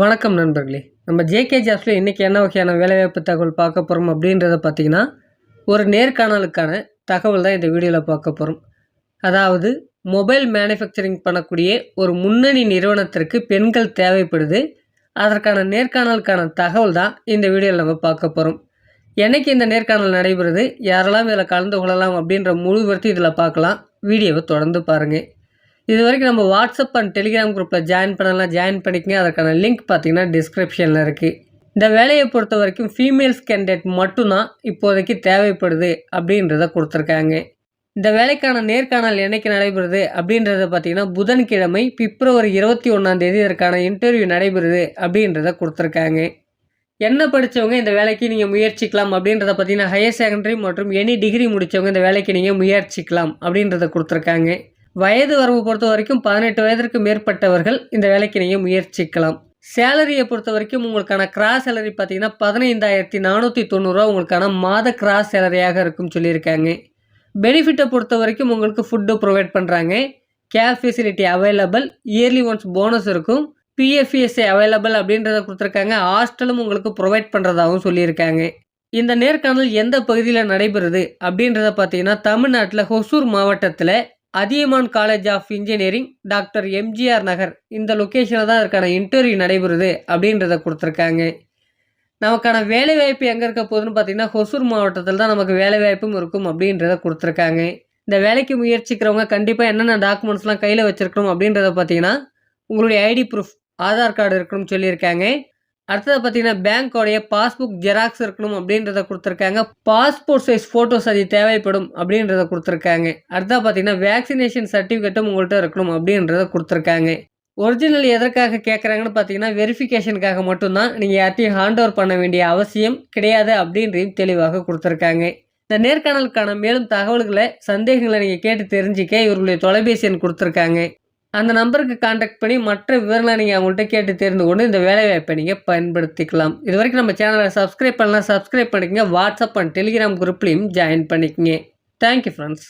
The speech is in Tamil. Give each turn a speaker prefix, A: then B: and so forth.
A: வணக்கம் நண்பர்களே. நம்ம ஜேகே ஜாப்ஸில் இன்றைக்கி என்ன வகையான வேலைவாய்ப்பு தகவல் பார்க்க போகிறோம் அப்படின்றத பார்த்தீங்கன்னா ஒரு நேர்காணலுக்கான தகவல் தான் இந்த வீடியோவில் பார்க்க போகிறோம் அதாவது மொபைல் மேனுஃபேக்சரிங் பண்ணக்கூடிய ஒரு முன்னணி நிறுவனத்திற்கு பெண்கள் தேவைப்படுது. அதற்கான நேர்காணலுக்கான தகவல் தான் இந்த வீடியோவில் நம்ம பார்க்க போகிறோம் என்றைக்கு இந்த நேர்காணல் நடைபெறுது யாரெல்லாம் இதில் கலந்து கொள்ளலாம் அப்படின்ற முழு விவரத்தை இதில் பார்க்கலாம். வீடியோவை தொடர்ந்து பாருங்கள் இது வரைக்கும் நம்ம வாட்ஸ்அப் அண்ட் டெலிகிராம் குரூப்பில் ஜாயின் பண்ணலாம். ஜாயின் பண்ணிக்கங்க. அதற்கான லிங்க் பார்த்தீங்கன்னா டிஸ்கிரிப்ஷனில் இருக்குது இந்த வேலையை பொறுத்த வரைக்கும் ஃபீமேல்ஸ் கேண்டிடேட் மட்டும்தான் இப்போதைக்கு தேவைப்படுது அப்படின்றத கொடுத்துருக்காங்க. இந்த வேலைக்கான நேர்காணல் என்னைக்கு நடைபெறுது அப்படின்றத பார்த்தீங்கன்னா புதன்கிழமை பிப்ரவரி இருபத்தி ஒன்றாந்தேதி இதற்கான இன்டர்வியூ நடைபெறுது அப்படின்றத கொடுத்துருக்காங்க. என்ன படித்தவங்க இந்த வேலைக்கு நீங்கள் முயற்சிக்கலாம் அப்படின்றத பார்த்தீங்கன்னா ஹையர் செகண்டரி மற்றும் எனி டிகிரி முடித்தவங்க இந்த வேலைக்கு நீங்கள் முயற்சிக்கலாம் அப்படின்றத கொடுத்துருக்காங்க. வயது வரவு பொறுத்த வரைக்கும் பதினெட்டு வயதிற்கு மேற்பட்டவர்கள் இந்த வேலைக்கு நீங்கள் முயற்சிக்கலாம். சேலரியை பொறுத்த வரைக்கும் உங்களுக்கான கிராஸ் சேலரி பார்த்தீங்கன்னா பதினைந்தாயிரத்தி நானூற்றி தொண்ணூறுரூவா உங்களுக்கான மாத கிராஸ் சேலரியாக இருக்கும் சொல்லியிருக்காங்க. பெனிஃபிட்டை பொறுத்த வரைக்கும் உங்களுக்கு ஃபுட்டு ப்ரொவைட் பண்ணுறாங்க cab facility available yearly once bonus இருக்கும். பிஎஃப்இஎஸ்ஐ அவைலபிள் அப்படின்றத கொடுத்துருக்காங்க. ஹாஸ்டலும் உங்களுக்கு ப்ரொவைட் பண்ணுறதாகவும் சொல்லியிருக்காங்க. இந்த நேர்காணல் எந்த பகுதியில் நடைபெறுது அப்படின்றத பார்த்தீங்கன்னா தமிழ்நாட்டில் ஹொசூர் மாவட்டத்தில் Adhiyaman college of engineering doctor MGR Nagar. இந்த லொக்கேஷனில் தான் அதற்கான இன்டர்வியூ நடைபெறுது அப்படின்றத கொடுத்துருக்காங்க. நமக்கான வேலைவாய்ப்பு எங்கே இருக்க போகுதுன்னு பார்த்தீங்கன்னா ஹொசூர் மாவட்டத்தில் தான் நமக்கு வேலைவாய்ப்பும் இருக்கும் அப்படின்றத கொடுத்துருக்காங்க. இந்த வேலைக்கு முயற்சிக்கிறவங்க கண்டிப்பாக என்னென்ன டாக்குமெண்ட்ஸ்லாம் கையில் வச்சுருக்கணும் அப்படின்றத பார்த்தீங்கன்னா உங்களுடைய ஐடி ப்ரூஃப் ஆதார் கார்டு இருக்கணும்னு சொல்லியிருக்காங்க. அடுத்தது பார்த்தீங்கன்னா பேங்க்கோடைய பாஸ்புக் ஜெராக்ஸ் இருக்கணும் அப்படின்றத கொடுத்துருக்காங்க. பாஸ்போர்ட் சைஸ் ஃபோட்டோஸ் அது தேவைப்படும் அப்படின்றத கொடுத்துருக்காங்க. அடுத்தது பார்த்தீங்கன்னா வேக்சினேஷன் சர்டிஃபிகேட்டும் உங்கள்கிட்ட இருக்கணும் அப்படின்றத கொடுத்துருக்காங்க. ஒரிஜினல் எதற்காக கேட்குறாங்கன்னு பார்த்தீங்கன்னா வெரிஃபிகேஷனுக்காக மட்டும்தான் நீங்கள் யார்ட்டையும் ஹேண்ட் ஓவர் பண்ண வேண்டிய அவசியம் கிடையாது அப்படின்றையும் தெளிவாக கொடுத்துருக்காங்க. இந்த நேர்காணலுக்கான மேலும் தகவல்களை சந்தேகங்களை நீங்கள் கேட்டு தெரிஞ்சிக்க இவர்களுடைய தொலைபேசி எண் கொடுத்துருக்காங்க. அந்த நம்பருக்கு காண்டாக்ட் பண்ணி மற்ற விவரங்களை நீங்கள் அவங்கள்ட்ட கேட்டு தெரிந்து கொண்டு இந்த வேலைவாய்ப்பை நீங்கள் பயன்படுத்திக்கலாம். இது வரைக்கும் நம்ம சேனலை சப்ஸ்கிரைப் பண்ணலாம் சப்ஸ்கிரைப் பண்ணிக்கங்க. வாட்ஸ்அப் அண்ட் டெலிகிராம் குரூப்லேயும் ஜாயின் பண்ணிக்கங்க. Thank you friends